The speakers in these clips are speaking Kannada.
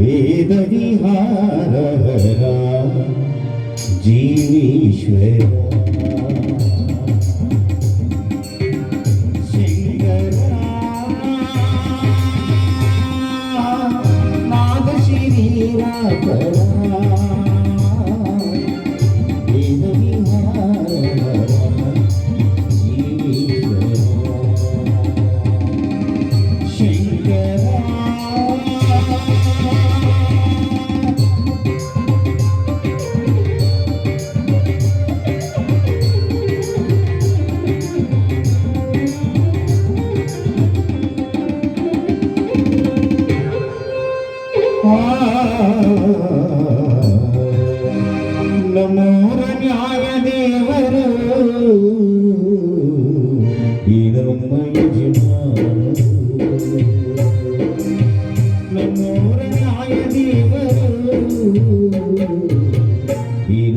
वेद वेदविहार जीवीश्वर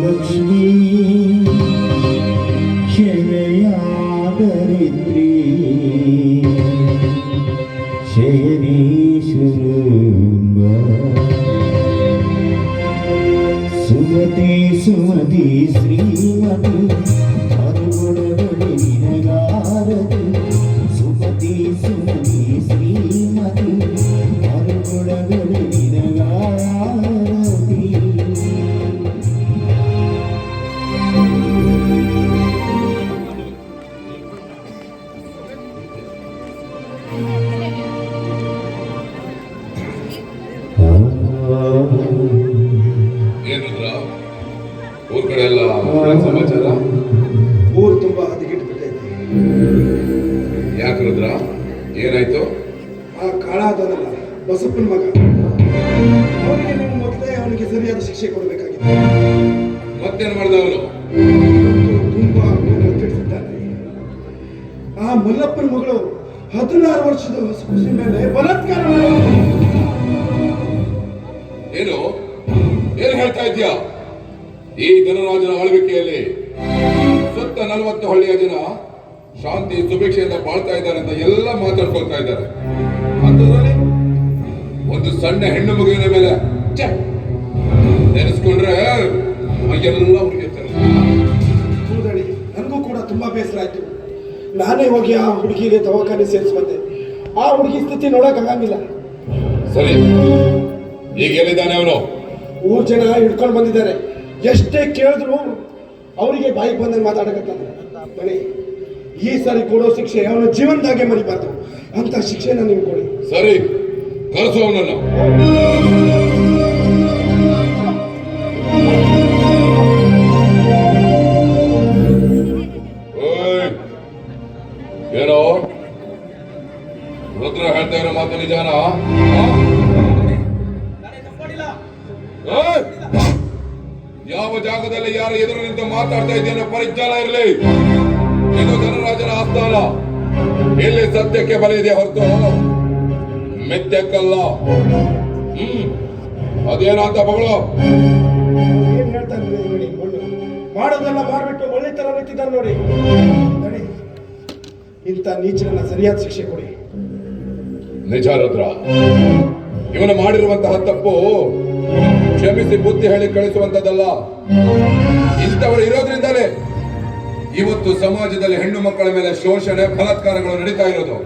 लक्ष्मी ಏನಾಯ್ತು? ಆ ಕಾಳ ಅದನಲ್ಲ ಬಸಪ್ಪನ ಮಗ. ಅವನಿಗೆ ನೀವು ಮೊದಲೇ ಅವನಿಗೆ ಸರಿಯಾದ ಶಿಕ್ಷೆ ಕೊಡಬೇಕಾಗಿತ್ತು ಮತ್ತೇನು ಮಾಡ್ದ ಅವನು ತುಂಬಾ ತಿಳಿಸಿದ್ದಾನೆ. ಆ ಮಲ್ಲಪ್ಪನ ಮಗಳು ಹದಿನಾರು ವರ್ಷದ ಹೊಸ ಮೇಲೆ ಬಲಾತ್ಕಾರ ಏನು? ಏನ್ ಹೇಳ್ತಾ ಇದ್ಯಾ ಈ ಧನರಾಜನ ಆಳ್ವಿಕೆಯಲ್ಲಿ ಸುತ್ತ ನಲವತ್ತು ಹಳ್ಳಿಯ ಜನ ಶಾಂತಿ ಸುಭಿಕ್ಷೆಯಿಂದ ಬಾಳ್ತಾ ಇದ್ದಾರೆ ಅಂತ ಎಲ್ಲ ಮಾತಾಡ್ಕೊಳ್ತಾ ಇದ್ದಾರೆ. ಅಂಥದ್ರಲ್ಲಿ ಒಂದು ಸಣ್ಣ ಹೆಣ್ಣು ಮಗುವಿನ ಮೇಲೆ ನೆನೆಸ್ಕೊಂಡ್ರೆ ಎಲ್ಲ ಹುಡುಗಿ ನನಗೂ ಕೂಡ ತುಂಬಾ ಬೇಸರ ಆಯ್ತು. ನಾನೇ ಹೋಗಿ ಆ ಹುಡುಗಿಗೆ ದವಾಖಾನೆ ಸೇರಿಸಿ ಬಂದೆ ಆ ಹುಡುಗಿ ಸ್ಥಿತಿ ನೋಡಕ್ ಆಗಂಗಿಲ್ಲ. ಸರಿ ಈಗ ಎಲ್ಲಿದ್ದಾನೆ ಅವನು? ಊರ್ ಜನ ಹಿಡ್ಕೊಂಡು ಬಂದಿದ್ದಾರೆ. ಎಷ್ಟೇ ಕೇಳಿದ್ರು ಅವರಿಗೆ ಬಾಯಿಗೆ ಬಂದಂಗೆ ಮಾತಾಡಕತ್ತಾನೆ ಬಳಿ ಈ ಸರಿ ಕೊಡೋ ಶಿಕ್ಷೆ ಅವನ ಜೀವನದಾಗೆ ಮರಿಬಾರ್ದು. ಅಂತ ಶಿಕ್ಷೆನ ನೀವು ಕೊಡಿ. ಸರಿ ಕರೆಸು ಇಲ್ಲಿ ಸತ್ಯಕ್ಕೆ ಬಲ ಇದೆ ಹೊರತು ಮಿಥ್ಯಕ್ಕಲ್ಲ. ಹ್ಮ್. ಅದೇನಂತ ಮಗಳು? ಏನ್ ಹೇಳ್ತಾನೆ ನೋಡಿ ಮಣ್ಣು ಮಾಡೋದೆಲ್ಲ ಮಾಡ್ಬಿಟ್ಟು ಒಳ್ಳೆ ತರ ನಿಂತಿದ್ದಾರೆ ನೋಡಿ. ನೋಡಿ. ಇಂಥ ನೀಚರನ್ನ ಸರಿಯಾದ ಶಿಕ್ಷೆ ಕೊಡಿ. ನಿಜ ರುದ್ರ ಇವನು ಮಾಡಿರುವಂತಹ ತಪ್ಪು ಕ್ಷಮಿಸಿ ಬುದ್ಧಿ ಹೇಳಿ ಕಳಿಸುವಂತದ್ದಲ್ಲ ಇಂಥವರು ಇರೋದ್ರಿಂದಲೇ ಇವತ್ತು ಸಮಾಜದಲ್ಲಿ ಹೆಣ್ಣು ಮಕ್ಕಳ ಮೇಲೆ ಶೋಷಣೆ, ಬಲಾತ್ಕಾರಗಳು ನಡೀತಾ ಇರೋದು.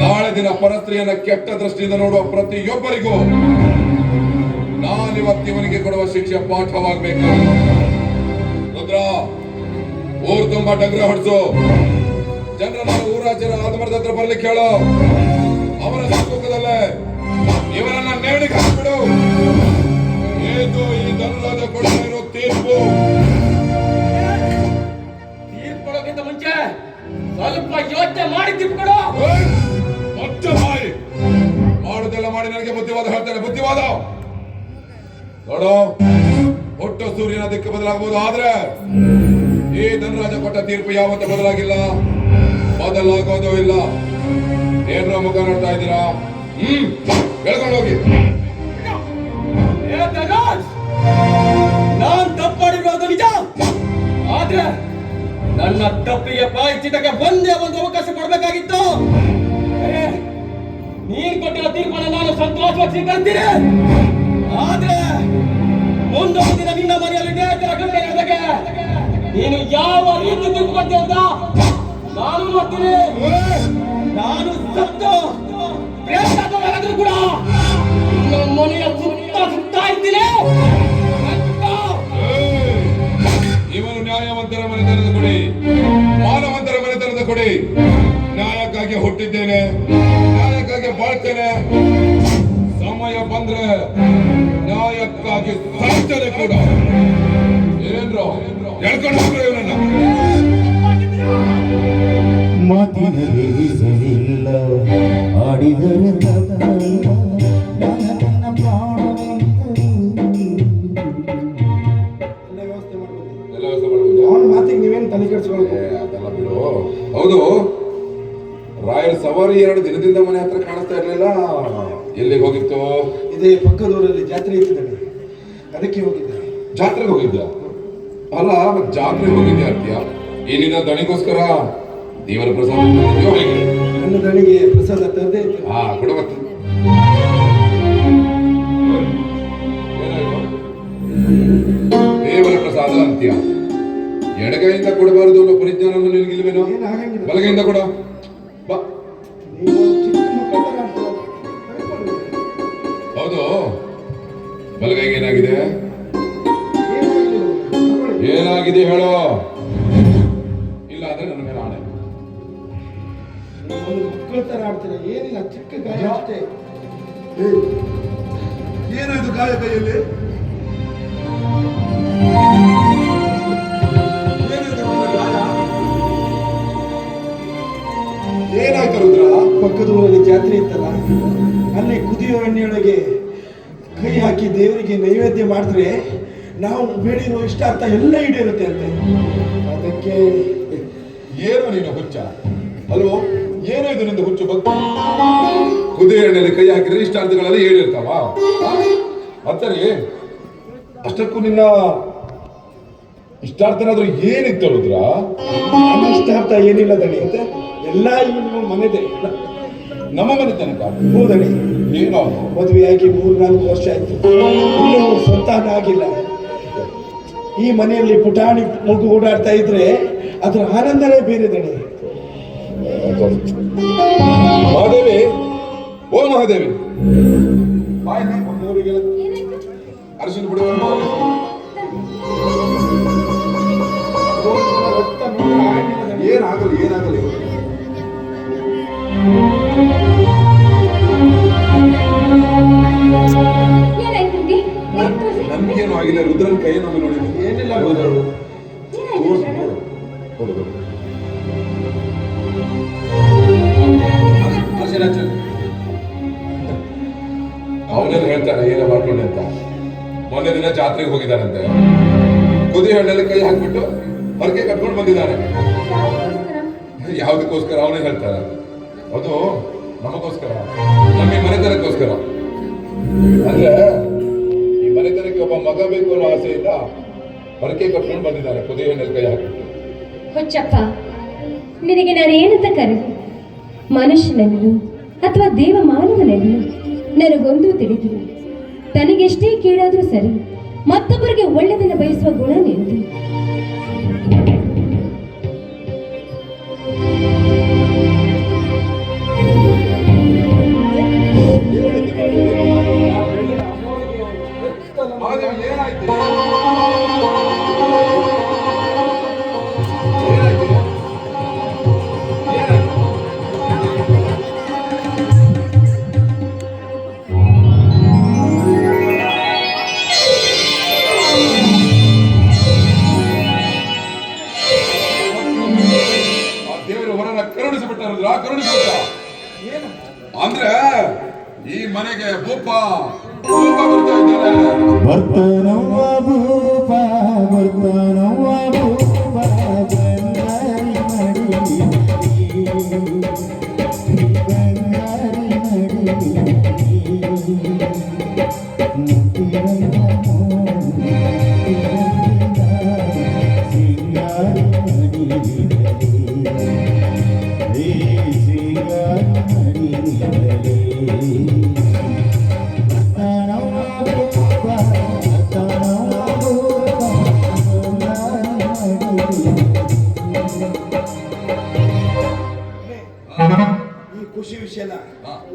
ನಾಳೆ ದಿನ ಪರಸ್ತ್ರೀಯನ್ನ ಕೆಟ್ಟ ದೃಷ್ಟಿಯಿಂದ ನೋಡುವ ಪ್ರತಿಯೊಬ್ಬರಿಗೂ ನಾನಿವತ್ತು ಇವನಿಗೆ ಕೊಡುವ ಶಿಕ್ಷೆ ಪಾಠವಾಗಬೇಕು. ರುದ್ರ, ಊರು ತುಂಬಾ ಡಗ್ರ ಹೊಡ್ಸು. ಜನರನ್ನ ಊರಾಚರ ಆತ್ಮರದ ಹತ್ರ ಬರ್ಲಿಕ್ಕೆ ಕೇಳು ಅವರ ಸಮ್ಮುಖದಲ್ಲೇ ಇವರನ್ನ ನೇಣಿಗೆ ಹಾಕ್ಬಿಡು. ಏನು ಈ ಧನುರಾಜ ಇರೋ ತೀರ್ಪು. ಸ್ವಲ್ಪ ಯೋಚನೆ ಮಾಡಿ ಏಯ್! ಮತ್ತೆ ಮಾಡಿ ಮಾಡುದೆಲ್ಲ ಮಾಡಿ ನನಗೆ ಬುದ್ಧಿವಾದ ಹೇಳ್ತಾರೆ ಬುದ್ಧಿವಾದ ನೋಡು ಒಟ್ಟು ಸೂರ್ಯನ ದಿಕ್ಕು ಬದಲಾಗಬಹುದು ಆದ್ರೆ ಈ ಧನರಾಜ ಕೊಟ್ಟ ತೀರ್ಪು ಯಾವತ್ತೂ ಬದಲಾಗಿಲ್ಲ ಬದಲಾಗೋದು ಇಲ್ಲ ಏನ್ರ ಮುಖ ನೋಡ್ತಾ ಇದ್ದೀರಾ ಹ್ಮ್ ಬೆಳ್ಕೊಂಡು ಹೋಗಿ! ನಾನ್ ತಪ್ಪಾಡಿರೋದು ನಿಜ ಆದ್ರೆ ನನ್ನ ತಪ್ಪಿಗೆ ಪ್ರಾಯಶ್ಚಿತ್ತಕ್ಕೆ ಒಂದೇ ಒಂದು ಅವಕಾಶ ಕೊಡಬೇಕಾಗಿತ್ತು. ನೀನ್ ಕೊಟ್ಟಿರೋ ತೀರ್ಮಾನ ನಾನು ಸಂತೋಷವಾಗಿ ಸ್ವೀಕರಿಸ್ತೀನಿ. ಆದ್ರೆ ಮುಂದೊಂದು ದಿನ ನಿನ್ನ ಮನೆಯಲ್ಲಿ ಅದಕ್ಕೆ ನೀನು ಯಾವ ರೀತಿ ತೀರ್ಪು ಕೊಡ್ತೀಯ ಅಂತ ನಾನು ನೋಡ್ತೀನಿ. ನಾನು ಸತ್ತು. ಪ್ರೇಮ ಕೂಡ ನಮ್ಮ ಮನೆಯ ಸುತ್ತ ಸುತ್ತ ಇದ್ದೀನಿ ಇವನು ಮನೆ ತೆರೆದು ಕೊಡಿ ಮಾನವಂತರ ತೆರೆದು ಕೊಡಿ ನ್ಯಾಯಕ್ಕಾಗಿ ಹುಟ್ಟಿದ್ದೇನೆ. ನ್ಯಾಯಕ್ಕಾಗಿ ಬಾಳ್ತೇನೆ. ಸಮಯ ಬಂದ್ರೆ ನ್ಯಾಯಕ್ಕಾಗಿ ಸಾಯ್ತೇನೆ ಕೂಡ. ಏನ್ರೋ? ಹೇಳ್ಕೊಂಡು ಮಾತಿನಲ್ಲಿ ಸರಿಯಿಲ್ಲ ಆಡಿದರೆ ತಪ್ಪಲ್ಲ ಹೌದು. ರಾಯಲ್ ಸವಾರಿ ಎರಡು ದಿನದಿಂದ ಮನೆ ಹತ್ರ ಕಾಣಿಸ್ತಾ ಇರ್ಲಿಲ್ಲ. ಎಲ್ಲಿಗೆ ಹೋಗಿತ್ತು? ಇದೇ ಪಕ್ಕದೂರಲ್ಲಿ ಜಾತ್ರೆ ಇತ್ತಿದ್ದಾನೆ. ಅದಕ್ಕೆ ಹೋಗಿದ್ದೆ. ಜಾತ್ರೆಗೆ ಹೋಗಿದ್ದ? ಅಲ್ಲ ಜಾತ್ರೆ ಜಾತ್ರೆಗೆ ಹೋಗಿದ್ದೆ ಅರ್ಥ ಈ ನಿನ್ನ ದಣಿಗೋಸ್ಕರ ದೇವರ ಪ್ರಸಾದ ಹೇಗೆ ನನ್ನ ದಣಿಗೆ ಪ್ರಸಾದ ತಂದೆ ಹಾ ಕೊಡಬತ್ತ ಮತ್ತೆ. ದೇವರ ಪ್ರಸಾದ ಅಂತ್ಯ. ಎಡಗೈಯಿಂದ ಕೊಡಬಾರದು ಅನ್ನೋ ಪರಿಜ್ಞಾನ ನಿನಗಿಲ್ವೇನೋ ಬಲಗೈಯಿಂದ ಕೊಡ. ಹೌದು. ಬಲಗೈಗೆ ಏನಾಗಿದೆ? ಏನಾಗಿದೆ ಹೇಳೋ. ಇಲ್ಲ ಅಂದ್ರೆ ನನ್ನ ಮೇಲೆ ಒಂದು ಮಕ್ಕಳ ಥರ ಆಡ್ತೀರ? ಏನಿಲ್ಲ ಚಿಕ್ಕ ಗಾಯ ಅಷ್ಟೇ. ಏನು ಇದು ಗಾಯ ಕೈಯಲ್ಲಿ? ಏನಾಯ್ತು ರುದ್ರ? ಪಕ್ಕದ ಊರಲ್ಲಿ ಜಾತ್ರೆ ಇತ್ತಲ್ಲ, ಅಲ್ಲಿ ಕುದಿಯೋ ಎಣ್ಣೆಯೊಳಗೆ ಕೈ ಹಾಕಿ ದೇವರಿಗೆ ನೈವೇದ್ಯ ಮಾಡಿದ್ರೆ ನಾವು ಬೇಡಿರುವ ಇಷ್ಟ ಅಂತ ಎಲ್ಲ ಈಡೇರುತ್ತೆ ಅಂತೆ. ಅದಕ್ಕೆ ಏನು ನೀನು ಹುಚ್ಚ? ಅಲ್ವೋ ಏನೋ ಇದು ನಿಂದು ಹುಚ್ಚು ಬಗ್ಗೆ ಕುದಿಯೋ ಎಣ್ಣೆಯಲ್ಲಿ ಕೈ ಹಾಕಿದ್ರೆ ಇಷ್ಟಾರ್ಥಗಳಲ್ಲಿ ಹೇಳಿರ್ತಾವ ಅತ್ತರಿ ಅಷ್ಟಕ್ಕೂ ನಿನ್ನ ಇಷ್ಟಾರ್ಥನಾದ್ರೂ ಏನಿತ್ತು ನನ್ನ ಇಷ್ಟಾರ್ಥ ಏನಿಲ್ಲ ದಣಿ ಅಂತ ಎಲ್ಲ ಇವನು ಮನೆದೆ ನಮ್ಮ ಮನೆ ತನಕ ಹೌದಣಿ ಏನೋ ಮದುವೆಯಾಗಿ ಮೂರು ನಾಲ್ಕು ವರ್ಷ ಆಯ್ತು. ಇನ್ನೂ ಸಂತಾನ ಆಗಿಲ್ಲ. ಈ ಮನೆಯಲ್ಲಿ ಪುಟಾಣಿ ಮಗು ಓಡಾಡ್ತಾ ಇದ್ರೆ ಅದರ ಆನಂದನೇ ಬೇರೆ ದಣಿ ಮಹಾದೇವಿ, ಓ ಮಹಾದೇವಿ. ಅರಿಶಿನ ಬಿಡುವ ನಿಮ್ಗೆ? ಯಾಕ್ ಆಗಿಲ್ಲ ರುದ್ರನ್. ಕೈ ನೋವು ನೋಡಿ ಏನಿಲ್ಲ ಬಂದರು. ಅವನೇನು ಹೇಳ್ತಾನೆ ಏನೋ ಮಾಡ್ಕೊಂಡೆ ಅಂತ. ಮೊನ್ನೆ ದಿನ ಜಾತ್ರೆಗೆ ಹೋಗಿದ್ದಾನಂತೆ. ಕುದಿ ಹಣ್ಣಲ್ಲಿ ಕೈ ಹಾಕ್ಬಿಟ್ಟು ಹೊರಗೆ ಕಟ್ಕೊಂಡು ಬಂದಿದ್ದಾನೆ. ಯಾವ್ದಕ್ಕೋಸ್ಕರ? ಅವನೇ ಹೇಳ್ತಾನೆ. ಅದು ನಮಗೋಸ್ಕರ. ನಮ್ಮ ಹೊರಕೆ ಕಟ್ಕೊಂಡು ಬಂದಿದ್ದಾನೆ ಹಣ್ಣಲ್ಲಿ ಕೈ ಹಾಕ್ಬಿಟ್ಟು ಹುಚ್ಚಪ್ಪ, ನಿನಗೆ ನಾನು ಏನಂತ ಕರೆ? ಮನುಷ್ಯನನ್ನು ಅಥವಾ ದೇವ ಮಾನವನನ್ನು ನನಗೊಂದು ತಿಳಿದಿಲ್ಲ ತನಗೆಷ್ಟೇ ಕೇಳಾದ್ರೂ ಸರಿ, ಮತ್ತೊಬ್ಬರಿಗೆ ಒಳ್ಳೆಯದನ್ನು ಬಯಸುವ ಗುಣ ನಿಂತು ಹಗರಣಭೂತ ಅಂದ್ರೆ ಈ ಮನೆಗೆ ಭೂಪ ಭೂಪ ಬರ್ತಾ ಇದ್ದಾರೆ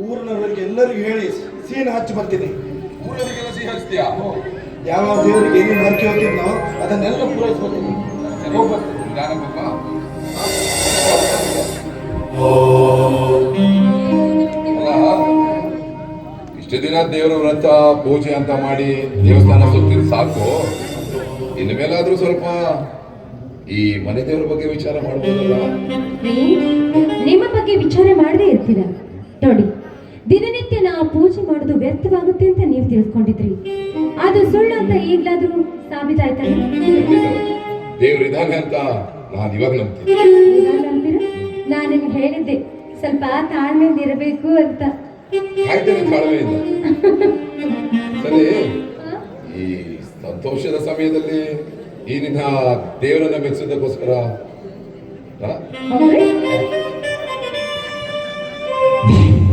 ಊರಿನವರಿಗೆ ಎಲ್ಲರಿಗೂ ಹೇಳಿ ಸೀನ್ ಹಚ್ಚಿ ಬರ್ತೀನಿ. ಊರವರಿಗೆಲ್ಲ ಸಿಹಿ ಹಚ್ತೀಯಾ? ಯಾವ ದೇವರಿಗೆ ಏನೇನು ಹರಕೆ ಹೋಗ್ತಿದ್ನೋ ಅದನ್ನೆಲ್ಲ ಪೂರೈಸ್ಕೊತೀನಿ ಹೋಗ್ ಬರ್ತೀನಿ. ನಿಧಾನ ಭೂಪ ಅಲ್ಲ ಇಷ್ಟು ದಿನ ದೇವರ ವ್ರತ ಪೂಜೆ ಅಂತ ಮಾಡಿ ದೇವಸ್ಥಾನ ಸುತ್ತಿದ್ ಸಾಕು. ಇನ್ನು ಮೇಲಾದ್ರೂ ಸ್ವಲ್ಪ ಈ ಮನೆ ದೇವರ ಬಗ್ಗೆ ವಿಚಾರ ಮಾಡ್ಬೋದಲ್ಲ? ನಿಮ್ಮ ಬಗ್ಗೆ ವಿಚಾರ ಮಾಡದೇ ಇರ್ತೀರ? ನೋಡಿ ದಿನನಿತ್ಯ ನಾವು ಪೂಜೆ ಮಾಡೋದು ವ್ಯರ್ಥವಾಗುತ್ತೆ ಅಂತ ನೀವು ತಿಳ್ಕೊಂಡಿದ್ರಿ ಅದು ಸುಳ್ಳು ಅಂತ ಈಗ್ಲಾದ್ರೂ ಸಾಬೀತಾಯ್ತಲ್ಲ ದೇವ್ರ ಇದ್ದಾನೆ ಅಂತ ನಾನು ಇವಾಗ ನಂಬ್ತೀನಿ? ನಾನು ನಿಮ್ಗೆ ಹೇಳಿದ್ದೆ ಸ್ವಲ್ಪ ತಾಳ್ಮೆಯಿಂದ ಇರಬೇಕು ಅಂತ. ಕಾಯ್ತೇನೆ ತಾಳ್ಮೆಯಿಂದ ಸರಿ ಈ ಸಂತೋಷದ ಸಮಯದಲ್ಲಿ ಈ ನಿನ್ನ ದೇವರನ್ನ ಮೆಚ್ಚುವುದಕ್ಕೋಸ್ಕರ?